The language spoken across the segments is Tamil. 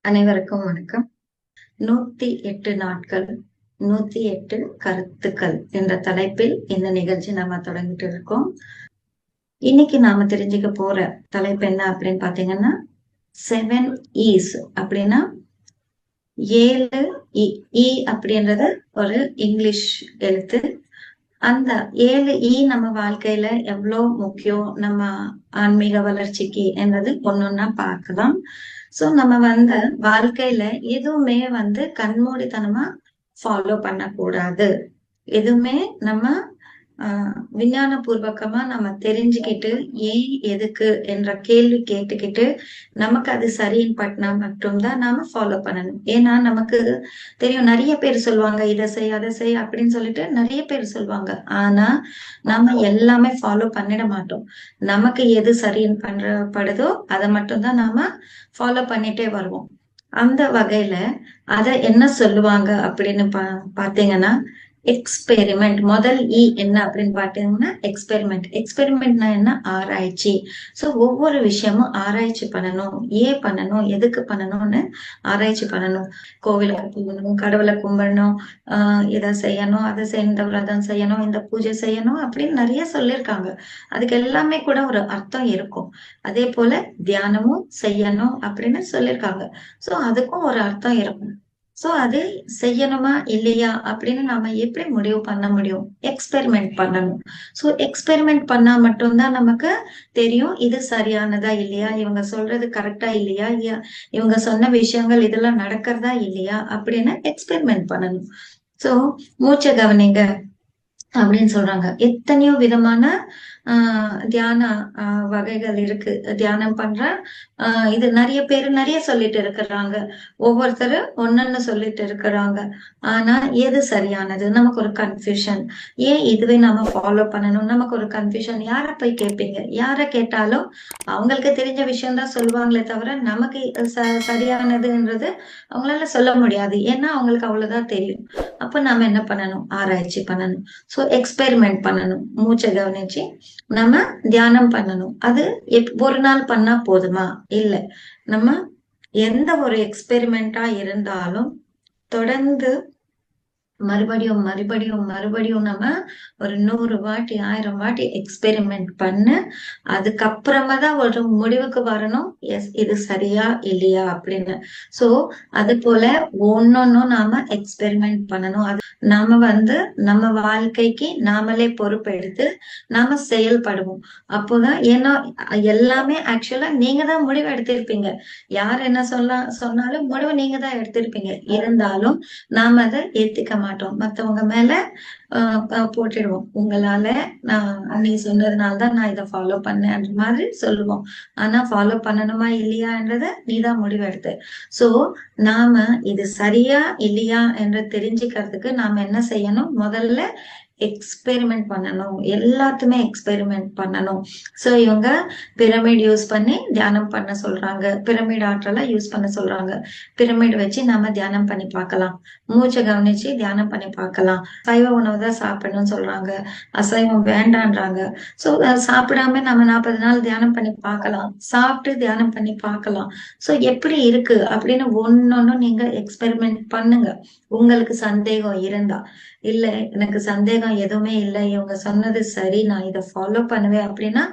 அனைவருக்கும் வணக்கம். நூத்தி எட்டு நாட்கள் நூத்தி எட்டு கருத்துக்கள் என்ற தலைப்பில் இந்த நிகழ்ச்சி நாம தொடங்கிட்டு இருக்கோம். இன்னைக்கு நாம தெரிஞ்சுக்க போற தலைப்பு என்ன அப்படின்னு பாத்தீங்கன்னா செவன் ஈஸ் அப்படின்னா ஏழு இ இ அப்படின்றது ஒரு இங்கிலீஷ் எழுத்து. அந்த ஏழு ஈ நம்ம வாழ்க்கையில எவ்வளவு முக்கியம்? நம்ம ஆன்மீக வளர்ச்சிக்கு என்றது ஒன்னொன்னா பார்க்கலாம். சோ நம்ம வந்து வாழ்க்கையில எதுவுமே வந்து கண்மூடித்தனமா ஃபாலோ பண்ணக்கூடாது. எதுவுமே நம்ம விஞ்ஞான பூர்வகமா நம்ம தெரிஞ்சுக்கிட்டு ஏன் எதுக்கு என்ற கேள்வி கேட்டுக்கிட்டு நமக்கு அது சரின்னு பட்டினா மட்டும்தான் நாம ஃபாலோ பண்ணணும். ஏன்னா நமக்கு தெரியும் நிறைய பேர் சொல்லுவாங்க இதை செய் அதை செய் அப்படின்னு சொல்லிட்டு நிறைய பேர் சொல்லுவாங்க. ஆனா நம்ம எல்லாமே ஃபாலோ பண்ணிட மாட்டோம். நமக்கு எது சரின்னு பண்றப்படுதோ அதை மட்டும்தான் நாம ஃபாலோ பண்ணிட்டே வருவோம். அந்த வகையில அத என்ன சொல்லுவாங்க அப்படின்னு பா பாத்தீங்கன்னா எக்ஸ்பெரிமெண்ட் முதல் இ என்ன அப்படின்னு பார்த்தீங்கன்னா எக்ஸ்பெரிமெண்ட் எக்ஸ்பெரிமெண்ட்னா என்ன? ஆராய்ச்சி. சோ ஒவ்வொரு விஷயமும் ஆராய்ச்சி பண்ணணும். ஏன் பண்ணணும். எதுக்கு பண்ணணும்னு ஆராய்ச்சி பண்ணணும். கோவிலுக்கு போகணும் கடவுளை கும்பிடணும் ஆஹ் இதை செய்யணும் அதை செய்யணும் இந்த விரதம் செய்யணும் இந்த பூஜை செய்யணும் அப்படின்னு நிறைய சொல்லியிருக்காங்க. அதுக்கு எல்லாமே கூட ஒரு அர்த்தம் இருக்கும். அதே போல தியானமும் செய்யணும் அப்படின்னு சொல்லியிருக்காங்க. சோ அதுக்கும் ஒரு அர்த்தம் இருக்கும். சோ அது செய்யணுமா இல்லையா அப்படின்னு நாம எப்படி முடிவு பண்ண முடியும்? எக்ஸ்பெரிமெண்ட் பண்ணணும். சோ எக்ஸ்பெரிமெண்ட் பண்ணா மட்டும்தான் நமக்கு தெரியும் இது சரியானதா இல்லையா? இவங்க சொல்றது கரெக்டா இல்லையா? இவங்க சொன்ன விஷயங்கள் இதெல்லாம் நடக்கிறதா இல்லையா? அப்படின்னு எக்ஸ்பெரிமெண்ட் பண்ணணும். சோ மூச்சை கவனிங்க அப்படின்னு சொல்றாங்க. எத்தனையோ விதமான தியான ஆஹ் வகைகள் இருக்கு. தியானம் பண்ற ஆஹ் இது நிறைய பேர் நிறைய சொல்லிட்டு இருக்கிறாங்க. ஒவ்வொருத்தரும் ஒன்னொன்னு சொல்லிட்டு இருக்கிறாங்க. ஆனா எது சரியானது? நமக்கு ஒரு கன்ஃபியூஷன் ஏன் இதுவே நம்ம ஃபாலோ பண்ணணும்? நமக்கு ஒரு கன்ஃபியூஷன் யார போய் கேட்பீங்க யார கேட்டாலும் அவங்களுக்கு தெரிஞ்ச விஷயம் தான் சொல்லுவாங்களே தவிர நமக்கு சரியானதுன்றது அவங்களால சொல்ல முடியாது. ஏன்னா அவங்களுக்கு அவ்வளவுதான் தெரியும். அப்ப நாம என்ன பண்ணணும்? ஆராய்ச்சி பண்ணணும். சோ எக்ஸ்பெரிமெண்ட் பண்ணணும். மூச்சை கவனிச்சு நம்ம தியானம் பண்ணணும். அது ஒரு நாள் பண்ணா போதுமா? இல்ல. நம்ம எந்த ஒரு எக்ஸ்பெரிமெண்டா இருந்தாலும் தொடர்ந்து மறுபடியும் மறுபடியும் மறுபடியும் நம்ம ஒரு நூறு வாட்டி ஆயிரம் வாட்டி எக்ஸ்பெரிமெண்ட் பண்ணு. அதுக்கப்புறமா தான் ஒரு முடிவுக்கு வரணும். எஸ் இது சரியா இல்லையா அப்படின்னு. சோ அது போல ஒன்னொன்னும் நாம எக்ஸ்பெரிமெண்ட் பண்ணணும். அது நாம வந்து நம்ம வாழ்க்கைக்கு நாமளே பொறுப்பெடுத்து நாம செயல்படுவோம். அப்போதான் ஏன்னா எல்லாமே ஆக்சுவலா நீங்க தான் முடிவு எடுத்திருப்பீங்க. யார் என்ன சொல்ல சொன்னாலும் முடிவு நீங்க தான் எடுத்திருப்பீங்க. இருந்தாலும் நாம அதை ஏத்துக்க மாட்டோம். மத்தவங்க மேல போட்டுடுவோம். உங்களால நான் நீ சொன்னதுனாலதான் நான் இதை ஃபாலோ பண்ணேன்ற மாதிரி சொல்லுவோம். ஆனா ஃபாலோ பண்ணணுமா இல்லையான்றத நீதான் முடிவெடுத்து. சோ நாம இது சரியா இல்லையா என்று தெரிஞ்சுக்கிறதுக்கு நாம என்ன செய்யணும்? முதல்ல எக்ஸ்பெரிமெண்ட் பண்ணணும். எல்லாத்துமே எக்ஸ்பெரிமெண்ட் பண்ணணும். சோ இவங்க பிரமிட் யூஸ் பண்ணி தியானம் பண்ண சொல்றாங்க. பிரமிட் ஆற்றலை யூஸ் பண்ண சொல்றாங்க. பிரமிட் வச்சு நம்ம தியானம் பண்ணி பார்க்கலாம். மூச்சை கவனிச்சு தியானம் பண்ணி பார்க்கலாம். சைவ உணவு தான் சாப்பிடணும்னு சொல்றாங்க. அசைவம் வேண்டான்றாங்க. சோ சாப்பிடாம நம்ம நாற்பது நாள் தியானம் பண்ணி பார்க்கலாம். சாப்பிட்டு தியானம் பண்ணி பார்க்கலாம். சோ எப்படி இருக்கு அப்படின்னு ஒன்னொன்னு நீங்க எக்ஸ்பெரிமெண்ட் பண்ணுங்க. உங்களுக்கு சந்தேகம் இருந்தா. இல்ல எனக்கு சந்தேகம் எதுவுமே இல்லை. இவங்க சொன்னது சரி நான் இதை ஃபாலோ பண்ணுவேன் அப்படின்னா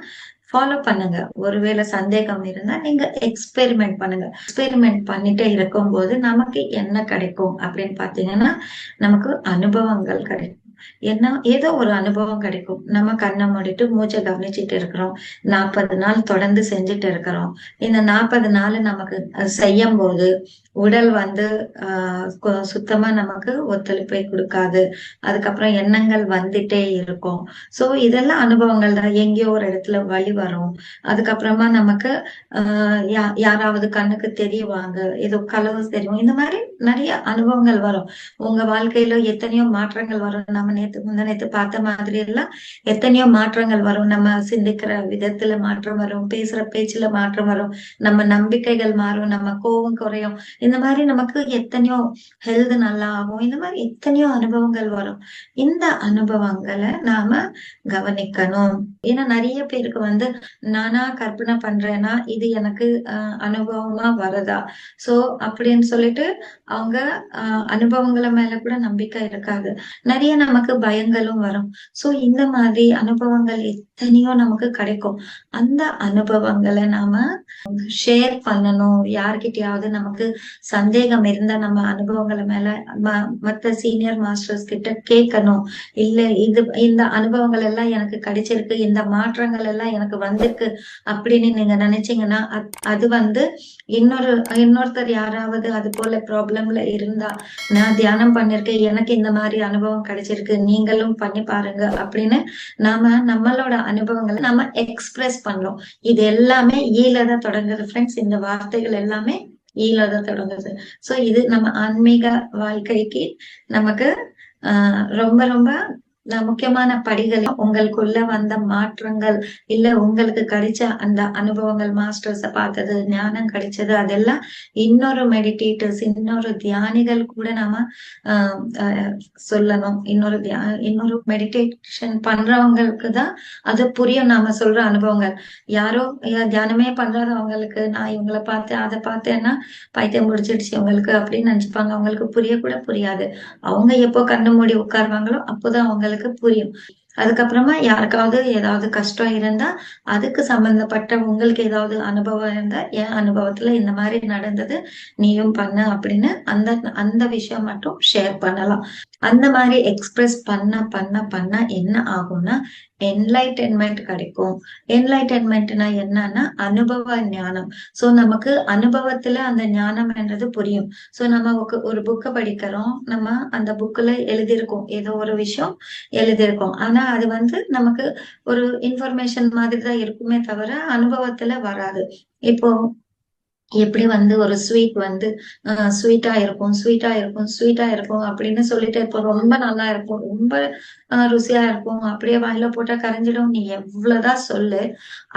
ஃபாலோ பண்ணுங்க. ஒருவேளை சந்தேகம் இருந்தா நீங்க எக்ஸ்பெரிமெண்ட் பண்ணுங்க. எக்ஸ்பெரிமெண்ட் பண்ணிட்டே இருக்கும் போது நமக்கு என்ன கிடைக்கும் அப்படின்னு பாத்தீங்கன்னா நமக்கு அனுபவங்கள் கிடைக்கும். என்ன ஏதோ ஒரு அனுபவம் கிடைக்கும். நம்ம கண்ணை மூடிட்டு மூச்சை கவனிச்சுட்டு இருக்கிறோம். நாற்பது நாள் தொடர்ந்து செஞ்சுட்டு இருக்கிறோம். இந்த நாற்பது நாள் நமக்கு செய்யும் போது உடல் வந்து ஆஹ் சுத்தமா நமக்கு ஒத்துழைப்பை கொடுக்காது. அதுக்கப்புறம் எண்ணங்கள் வந்துட்டே இருக்கும். சோ இதெல்லாம் அனுபவங்கள் தான். எங்கேயோ ஒரு இடத்துல வழி வரும். அதுக்கப்புறமா நமக்கு ஆஹ் யாராவது கண்ணுக்கு தெரியவாங்க ஏதோ கலவு தெரியும். இந்த மாதிரி நிறைய அனுபவங்கள் வரும். உங்க வாழ்க்கையில எத்தனையோ மாற்றங்கள் வரும். நம்ம நம்ம நேத்து முந்த நேத்து பார்த்த மாதிரி எல்லாம் எத்தனையோ மாற்றங்கள் வரும். நம்ம சிந்திக்கிற விதத்துல மாற்றம் வரும். பேசுற பேச்சுல மாற்றம் வரும். நம்ம நம்பிக்கைகள் மாறும். நம்ம கோபம் குறையும். இந்த மாதிரி நமக்கு எத்தனையோ ஹெல்த் நல்லா ஆகும் இந்த மாதிரி எத்தனையோ அனுபவங்கள் வரும். இந்த அனுபவங்களை நாம கவனிக்கணும். ஏன்னா நிறைய பேருக்கு வந்து நானா கற்பனை பண்றேன்னா இது எனக்கு அனுபவமா வரதா? சோ அப்படின்னு சொல்லிட்டு அவங்க அனுபவங்களை மேல கூட நம்பிக்கை இருக்காது. நிறைய நமக்கு பயங்களும் வரும். சோ இந்த மாதிரி அனுபவங்கள் எத்தனையோ நமக்கு கிடைக்கும். அந்த அனுபவங்களை நாம ஷேர் பண்ணணும். யார்கிட்டயாவது நமக்கு சந்தேகம் இருந்தா நம்ம அனுபவங்களை மேல ம- மத்த சீனியர் மாஸ்டர்ஸ் கிட்ட கேட்கணும். இல்ல இது இந்த அனுபவங்கள் எல்லாம் எனக்கு கிடைச்சிருக்கு இந்த மாற்றங்கள் எல்லாம் எனக்கு வந்திருக்கு அப்படின்னு நீங்க நினைச்சீங்கன்னா அது வந்து இன்னொரு இன்னொருத்தர் யாராவது அது போல ப்ராப்ளம்ல இருந்தா நான் தியானம் பண்ணிருக்கேன் எனக்கு இந்த மாதிரி அனுபவம் கிடைச்சிருக்கு நீங்களும் பண்ணி பாருங்க அப்படின்னு நாம நம்மளோட அனுபவங்களை நம்ம எக்ஸ்பிரஸ் பண்றோம் இது எல்லாமே ஈல தான் தொடங்குது ஃப்ரெண்ட்ஸ் இந்த வார்த்தைகள் எல்லாமே ஈல தொடங்குது. சோ இது நம்ம ஆன்மீக வாழ்க்கைக்கு நமக்கு ஆஹ் ரொம்ப ரொம்ப முக்கியமான படிகள் உங்களுக்குள்ள வந்த மாற்றங்கள் இல்ல உங்களுக்கு கிடைச்ச அந்த அனுபவங்கள் மாஸ்டர்ஸ பார்த்தது ஞானம் கிடைச்சது அதெல்லாம் இன்னொரு மெடிடேட்டர்ஸ் இன்னொரு தியானிகள் கூட நாம சொல்லணும். இன்னொரு இன்னொரு மெடிடேஷன் பண்றவங்களுக்கு தான் அது புரியும். நாம சொல்ற அனுபவங்கள். யாரோ தியானமே பண்றாதவங்களுக்கு நான் இவங்கள பார்த்தேன் அதை பார்த்தேன்னா பைத்தியம் முடிச்சிடுச்சு இவங்களுக்கு அப்படின்னு நினைச்சுப்பாங்க. அவங்களுக்கு புரிய கூட புரியாது. அவங்க எப்போ கண்ணு மூடி உட்காருவாங்களோ அப்போதான் அவங்களுக்கு புரியும். அதுக்கப்புறமா யாருக்காவது ஏதாவது கஷ்டம் இருந்தா அதுக்கு சம்பந்தப்பட்ட உங்களுக்கு ஏதாவது அனுபவம் இருந்தா என் அனுபவத்துல இந்த மாதிரி நடந்தது நீயும் பண்ணு அப்படின்னு அந்த அந்த விஷயம் மட்டும் ஷேர் பண்ணலாம். அந்த மாதிரி எக்ஸ்பிரஸ் பண்ண பண்ண பண்ண என்ன ஆகும்னா என்லைட்டன்மெண்ட் கிடைக்கும். என்லைட்டன்மெண்ட்னா என்னன்னா அனுபவ ஞானம். சோ நமக்கு அனுபவத்துல அந்த ஞானம் என்றது புரியும். சோ நம்ம ஒரு- ஒரு புக்கை படிக்கிறோம். நம்ம அந்த புக்ல எழுதியிருக்கோம். ஏதோ ஒரு விஷயம் எழுதியிருக்கோம். ஆனா அது வந்து நமக்கு ஒரு இன்ஃபர்மேஷன் மாதிரி தான் இருக்குமே தவிர அனுபவத்துல வராது. இப்போ எப்படி வந்து ஒரு ஸ்வீட் வந்து ஸ்வீட்டா இருக்கும் ஸ்வீட்டா இருக்கும் ஸ்வீட்டா இருக்கும் அப்படின்னு சொல்லிட்டு இப்போ ரொம்ப நல்லா இருக்கும் ரொம்ப ஆஹ் ருசியா இருக்கும். அப்படியே வாயில போட்டா கரைஞ்சிடும். நீ எவ்வளவுதான் சொல்லு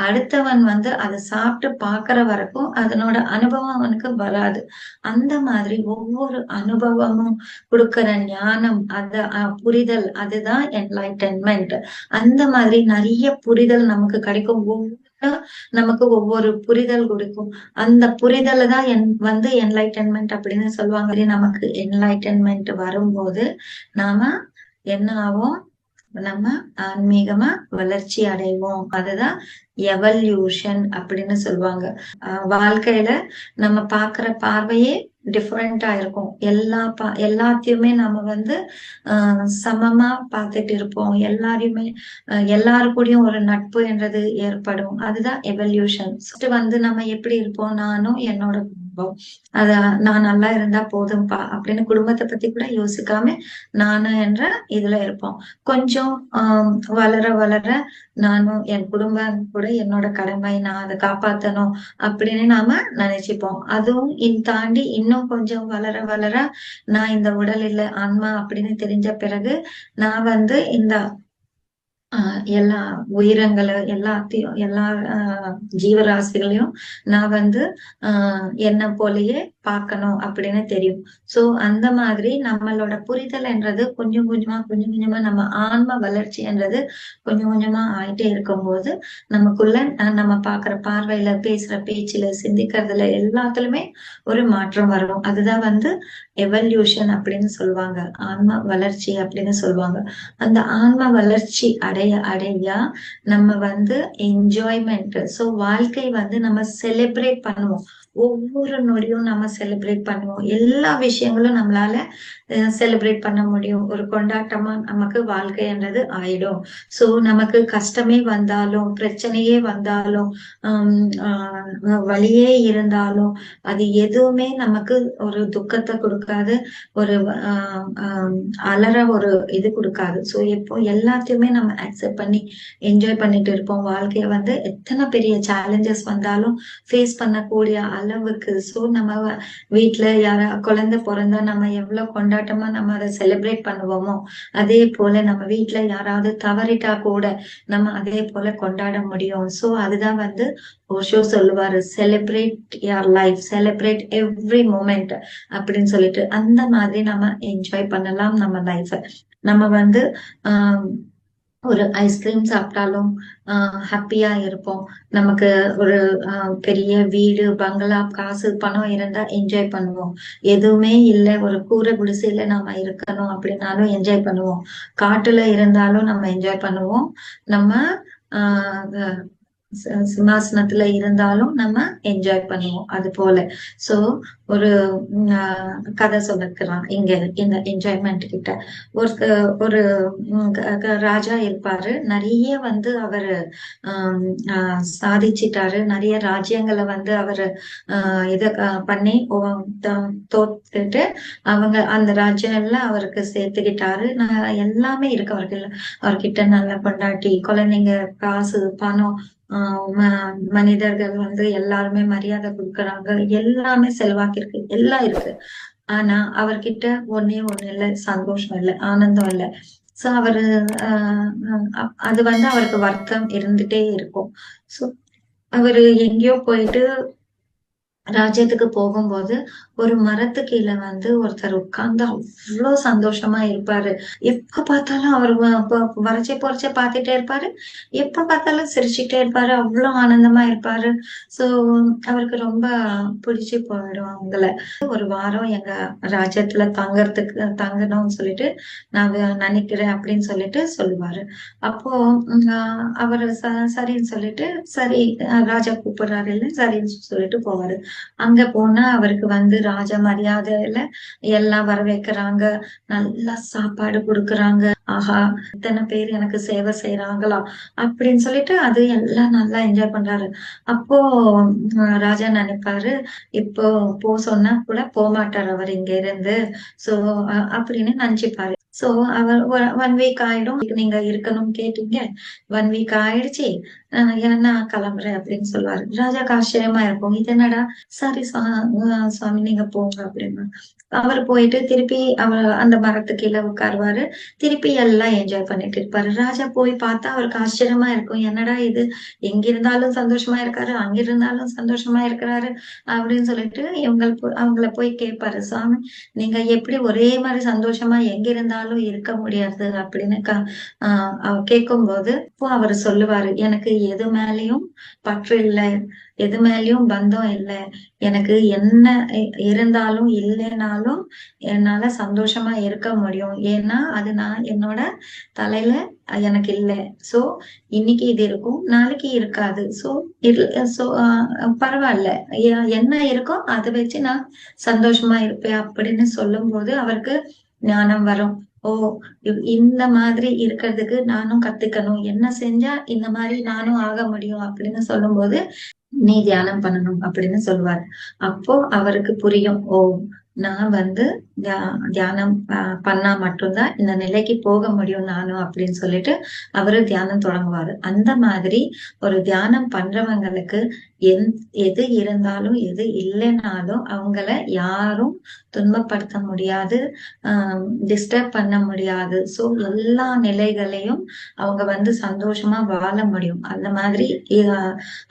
அடுத்தவன் வந்து அதை சாப்பிட்டு பாக்குற வரைக்கும் அதனோட அனுபவம் அவனுக்கு வராது. அந்த மாதிரி ஒவ்வொரு அனுபவமும் கொடுக்கிற ஞானம் அத அஹ், புரிதல் அதுதான் என்லைட்டன்மெண்ட் அந்த மாதிரி நிறைய புரிதல் நமக்கு கிடைக்கும். ஒவ்வொரு நமக்கு ஒவ்வொரு புரிதல் கொடுக்கும். அந்த புரிதலை தான் என் வந்து என்லைட்டன்மெண்ட் அப்படின்னு சொல்லுவாங்க. நமக்கு என்லைட்டன்மெண்ட் வரும்போது நாம என்ன ஆகும் நம்ம ஆன்மீகமா வளர்ச்சி அடைவோம். அதுதான் எவல்யூஷன் அப்படின்னு சொல்லுவாங்க. வாழ்க்கையில நம்ம பாக்குற பார்வையே டிஃப்ரெண்டா இருக்கும். எல்லா பா எல்லாத்தையுமே நம்ம வந்து ஆஹ் சமமா பார்த்துட்டு இருப்போம். எல்லாரையுமே எல்லாரு கூடயும் ஒரு நட்பு என்றது ஏற்படும். அதுதான் எவல்யூஷன் வந்து நம்ம எப்படி இருப்போம்? நானும் என்னோட குடும்பம் அத நான் நல்லா இருந்தா போதும்பா அப்படின்னு குடும்பத்தை பத்தி கூட யோசிக்காம நானு என்ற இதுல இருப்போம். கொஞ்சம் ஆஹ் வளர வளர நானும் என் குடும்பம் கூட என்னோட கடமை நான் அதை காப்பாத்தணும் அப்படின்னு நாம நினைச்சுப்போம். அதுவும் இன் தாண்டி இன்னும் கொஞ்சம் வளர வளர நான் இந்த உடல் இல்லை ஆன்மா அப்படின்னு தெரிஞ்ச பிறகு நான் வந்து இந்த எல்லா உயிரங்களை எல்லாத்தையும் எல்லா ஆஹ் ஜீவராசிகளையும் நான் வந்து ஆஹ் என்ன போலயே பார்க்கணும் அப்படின்னு தெரியும். சோ அந்த மாதிரி நம்மளோட புரிதல் என்றது கொஞ்சம் கொஞ்சமா கொஞ்சம் கொஞ்சமா நம்ம ஆன்ம வளர்ச்சி என்றது கொஞ்சம் கொஞ்சமா ஆயிட்டே இருக்கும்போது நமக்குள்ள நம்ம பாக்குற பார்வையில பேசுற பேச்சுல சிந்திக்கிறதுல எல்லாத்துலயுமே ஒரு மாற்றம் வரும். அதுதான் வந்து எவல்யூஷன் அப்படின்னு சொல்லுவாங்க. ஆன்ம வளர்ச்சி அப்படின்னு சொல்லுவாங்க. அந்த ஆன்ம வளர்ச்சி அடைய அடைய நம்ம வந்து என்ஜாய்மெண்ட் சோ வாழ்க்கை வந்து நம்ம செலிப்ரேட் பண்ணுவோம். ஒவ்வொரு நொடியும் நம்ம செலிப்ரேட் பண்ணுவோம். எல்லா விஷயங்களும் நம்மளால செலிப்ரேட் பண்ண முடியும். ஒரு கொண்டாட்டமா நமக்கு வாழ்க்கைன்றது ஆயிடும். சோ நமக்கு கஷ்டமே வந்தாலும் பிரச்சனையே வந்தாலும் வழியே இருந்தாலும் அது எதுவுமே நமக்கு ஒரு துக்கத்தை கொடுக்காது. ஒரு அலற ஒரு இது கொடுக்காது. சோ இப்போ எல்லாத்தையுமே நம்ம அக்செப்ட் பண்ணி என்ஜாய் பண்ணிட்டு இருப்போம். வாழ்க்கைய வந்து எத்தனை பெரிய சேலஞ்சஸ் வந்தாலும் ஃபேஸ் பண்ணக்கூடிய அளவுக்கு. சோ நம்ம வீட்டுல யாரா குழந்தை பிறந்தா நம்ம எவ்வளவு கொண்டாட்டமா நம்ம அதை செலிப்ரேட் பண்ணுவோமோ அதே போல நம்ம வீட்டுல யாராவது தவறிட்டா கூட நம்ம அதே போல கொண்டாட முடியும். சோ அதுதான் வந்து ஓஷோ சொல்லுவாரு செலிப்ரேட் யார் லைஃப் செலிப்ரேட் எவ்ரி மூமெண்ட் அப்படின்னு சொல்லிட்டு அந்த மாதிரி நம்ம என்ஜாய் பண்ணலாம் நம்ம லைஃப் நம்ம வந்து ஆஹ் ஒரு ஐஸ்கிரீம் சாப்பிட்டாலும் ஹாப்பியா இருப்போம். நமக்கு ஒரு பெரிய வீடு பங்களா காசு பணம் இருந்தா என்ஜாய் பண்ணுவோம். எதுவுமே இல்லை ஒரு கூரை குடிசையில நாம இருக்கணும் அப்படின்னாலும் என்ஜாய் பண்ணுவோம். காட்டுல இருந்தாலும் நம்ம என்ஜாய் பண்ணுவோம். நம்ம ஆஹ் சிம்மாசனத்துல இருந்தாலும் நம்ம என்ஜாய் பண்ணுவோம். அது போல. சோ ஒரு கதை சொல்லிருக்கிறான் இங்க இந்த என்ஜாய்மெண்ட் கிட்ட. ஒரு ஒரு ராஜா இருப்பாரு. நிறைய வந்து அவரு சாதிச்சிட்டாரு. நிறைய ராஜ்யங்களை வந்து அவரு ஆஹ் இத பண்ணி தோத்துட்டு அவங்க அந்த ராஜ்யம் எல்லாம் அவருக்கு சேர்த்துக்கிட்டாரு. நான் எல்லாமே இருக்கு. அவர்கள் அவர்கிட்ட நல்ல பொண்டாட்டி குழந்தைங்க காசு பணம் மனிதர்கள் வந்து எல்லாருமே மரியாதை கொடுக்கறாங்க. எல்லாமே செல்வாக்கு இருக்கு எல்லாம் இருக்கு. ஆனா அவர்கிட்ட ஒன்னே ஒண்ணு இல்ல சந்தோஷம் இல்ல ஆனந்தம் இல்ல. சோ அவரு ஆஹ் அது வந்து அவருக்கு வருத்தம் இருந்துட்டே இருக்கும். சோ அவரு எங்கேயோ போயிட்டு ராஜ்யத்துக்கு போகும்போது ஒரு மரத்து கீழே வந்து ஒருத்தர் உட்கார்ந்து அவ்வளோ சந்தோஷமா இருப்பாரு. எப்ப பார்த்தாலும் அவர் வரைச்சி பொறைச்சே பார்த்துட்டே இருப்பாரு. எப்ப பார்த்தாலும் சிரிச்சுட்டே இருப்பாரு. அவ்வளோ ஆனந்தமா இருப்பாரு. சோ அவருக்கு ரொம்ப பிடிச்சு போயிடும் அவங்கள. ஒரு வாரம் எங்க ராஜ்யத்துல தங்கறதுக்கு தங்கணும்னு சொல்லிட்டு நான் நினைக்கிறேன் அப்படின்னு சொல்லிட்டு சொல்லுவாரு. அப்போ அவர் ச- சரின்னு சொல்லிட்டு சரி ராஜா கூப்பிடுறாரு இல்லை சரின்னு சொல்லிட்டு போவாரு. அங்க போனா அவருக்கு வந்து ராஜ மரியாதையில எல்லாம் வரவேற்கிறாங்க. நல்லா சாப்பாடு கொடுக்கறாங்க. ஆஹா இத்தனை பேர் எனக்கு சேவை செய்யறாங்களா அப்படின்னு சொல்லிட்டு அது எல்லாம் நல்லா என்ஜாய் பண்றாரு. அப்போ ராஜா நினைப்பாரு இப்போ போ சொன்னா கூட போக மாட்டார் அவர் இங்க இருந்து சோ அப்படின்னு நினைச்சுப்பாரு. சோ அவர் ஒன் வீக் ஆயிடும். நீங்க இருக்கணும்னு கேட்டீங்க. ஒன் வீக் ஆயிடுச்சு. என்ன நான் கிளம்புறேன் அப்படின்னு சொல்லுவாரு. ராஜாக்கு ஆச்சரியமா இருக்கும். இது என்னடா? சரி சுவாமி நீங்க போங்க அப்படின்னு. அவர் போயிட்டு திருப்பி அவர் அந்த மரத்து கீழே உட்காருவாரு. திருப்பி எல்லாம் என்ஜாய் பண்ணிட்டு இருப்பாரு. ராஜா போய் பார்த்தா அவருக்கு ஆச்சரியமா இருக்கும். என்னடா இது? எங்க இருந்தாலும் சந்தோஷமா இருக்காரு. அங்க இருந்தாலும் சந்தோஷமா இருக்கிறாரு அப்படின்னு சொல்லிட்டு இவங்க அவங்கள போய் கேட்பாரு. சுவாமி நீங்க எப்படி ஒரே மாதிரி சந்தோஷமா எங்க இருந்தாலும் இருக்க முடியாது அப்படின்னு க- ஆஹ் அவர் கேட்கும்போது இப்போ அவர் சொல்லுவாரு எனக்கு எது மேலயும் பற்று இல்லை எது மேலயும் பந்தம் இல்லை எனக்கு என்ன இருந்தாலும் இல்லைனாலும் என்னால சந்தோஷமா இருக்க முடியும். ஏன்னா அது நான் என்னோட தலையில எனக்கு இல்லை. சோ இன்னைக்கு இது இருக்கும் நாளைக்கு இருக்காது. சோ சோ பரவாயில்ல. என்ன இருக்கோ அதை வச்சு நான் சந்தோஷமா இருப்பேன் அப்படின்னு சொல்லும்போது அவருக்கு ஞானம் வரும். ஓ இந்த மாதிரி இருக்கிறதுக்கு நானும் கத்துக்கணும். என்ன செஞ்சா இந்த மாதிரி நானும் ஆக முடியும் அப்படின்னு சொல்லும் போது நீ தியானம் பண்ணணும் அப்படின்னு சொல்லுவார். அப்போ அவருக்கு புரியும். ஓ நான் வந்து தியானம் ஆஹ் பண்ணா மட்டும்தான் இந்த நிலைக்கு போக முடியும் நானும் அப்படின்னு சொல்லிட்டு அவரு தியானம் தொடங்குவாரு. அந்த மாதிரி ஒரு தியானம் பண்றவங்களுக்கு எந் எது இருந்தாலும் எது இல்லைனாலும் அவங்கள யாரும் துன்பப்படுத்த முடியாது ஆஹ் டிஸ்டர்ப் பண்ண முடியாது. சோ எல்லா நிலைகளையும் அவங்க வந்து சந்தோஷமா வாழ முடியும். அந்த மாதிரி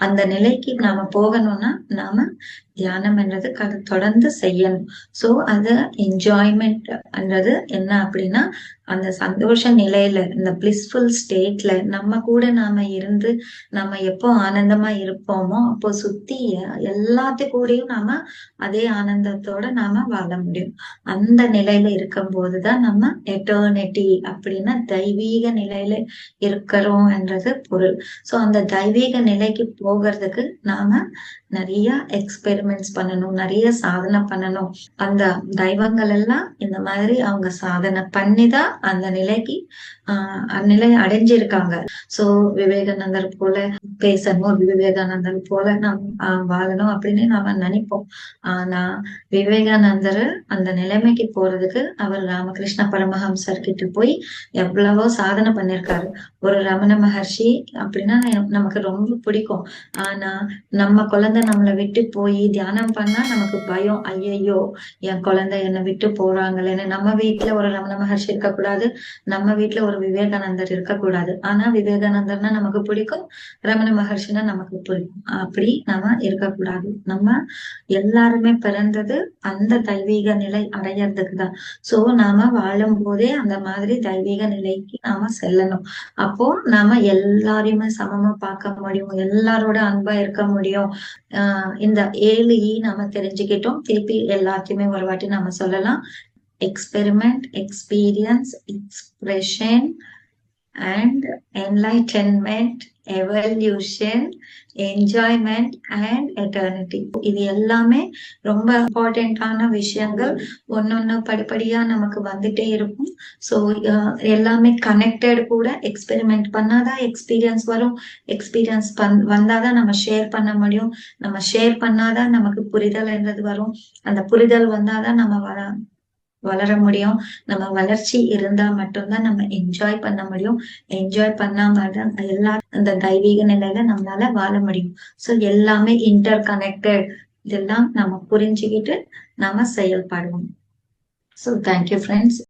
அந்த நிலைக்கு நாம போகணும்னா நாம தியானம் என்றது தொடர்ந்து செய்யணும். சோ அது என்ஜாய்மெண்ட்ன்றது என்ன அப்படின்னா அந்த சந்தோஷ நிலையில இந்த பிளிஸ்ஃபுல் ஸ்டேட்ல நம்ம கூட நாம இருந்து நம்ம எப்போ ஆனந்தமா இருப்போமோ அப்போ சுத்தி எல்லாத்து கூடயும் நாம அதே ஆனந்தத்தோட நாம வாழ முடியும். அந்த நிலையில இருக்கும் போதுதான் நம்ம எட்டர்னிட்டி அப்படின்னா தெய்வீக நிலையில இருக்கிறோம் என்றது பொருள். சோ அந்த தெய்வீக நிலைக்கு போகிறதுக்கு நாம நிறைய எக்ஸ்பெரிமெண்ட்ஸ் பண்ணணும் நிறைய சாதனை பண்ணணும். அந்த தெய்வங்கள் எல்லாம் இந்த மாதிரி அவங்க சாதனை பண்ணிதான் அந்த நிலைக்கு ஆஹ் அந்நிலை அடைஞ்சிருக்காங்க. சோ விவேகானந்தர் போல பேசணும் விவேகானந்தர் போல நாம் வாழணும் அப்படின்னு நாம நினைப்போம். ஆனா விவேகானந்தர் அந்த நிலைமைக்கு போறதுக்கு அவர் ராமகிருஷ்ண பரமஹம்சர் கிட்ட போய் எவ்வளவோ சாதனை பண்ணிருக்காரு. ஒரு ரமண மகர்ஷி அப்படின்னா நமக்கு ரொம்ப பிடிக்கும். ஆனா நம்ம குழந்தை குழந்தை நம்மளை விட்டு போய் தியானம் பண்ணா நமக்கு பயம். ஐயையோ என் குழந்தை என்னை விட்டு போறாங்களேன்னு. நம்ம வீட்டுல ஒரு ரமண மகர்ஷி இருக்கக்கூடாது. நம்ம வீட்டுல ஒரு விவேகானந்தர் இருக்கக்கூடாது. ஆனா விவேகானந்தர்னா நமக்கு பிடிக்கும் ரமண மகர்ஷினா நமக்கு பிடிக்கும். அப்படி நம்ம இருக்கக்கூடாது. நம்ம எல்லாருமே பிறந்தது அந்த தெய்வீக நிலை அடையறதுக்கு தான். சோ நாம வாழும் போதே அந்த மாதிரி தெய்வீக நிலைக்கு நாம செல்லணும். அப்போ நாம எல்லாரையுமே சமமா பார்க்க முடியும். எல்லாரோட அன்பா இருக்க முடியும். ஆஹ் இந்த ஏழு இ நாம தெரிஞ்சுக்கிட்டோம். திருப்பி எல்லாத்தையுமே ஒரு வாட்டி நாம சொல்லலாம். Experiment experience expression and enlightenment evolution enjoyment and eternity இது எல்லாமே ரொம்ப இம்பார்ட்டன்டான விஷயங்கள். ஒன்னொன்னு படிப்படியா நமக்கு வந்துட்டே இருக்கும். ஸோ எல்லாமே கனெக்டட் கூட எக்ஸ்பெரிமெண்ட் பண்ணாதான் எக்ஸ்பீரியன்ஸ் வரும். எக்ஸ்பீரியன்ஸ் பண் வந்தாதான் நம்ம ஷேர் பண்ண முடியும். நம்ம ஷேர் பண்ணாதான் நமக்கு புரிதல் என்றது வரும். அந்த புரிதல் வந்தாதான் நம்ம வர வளர முடியும். நம்ம வளர்ச்சி இருந்தா மட்டும்தான் நம்ம என்ஜாய் பண்ண முடியும். என்ஜாய் பண்ணாம தான் எல்லா அந்த தெய்வீக நிலையில நம்மளால வாழ முடியும். சோ எல்லாமே இன்டர் கனெக்டட் இதெல்லாம் நம்ம புரிஞ்சுக்கிட்டு நாம செயல்படுவோம். So thank you friends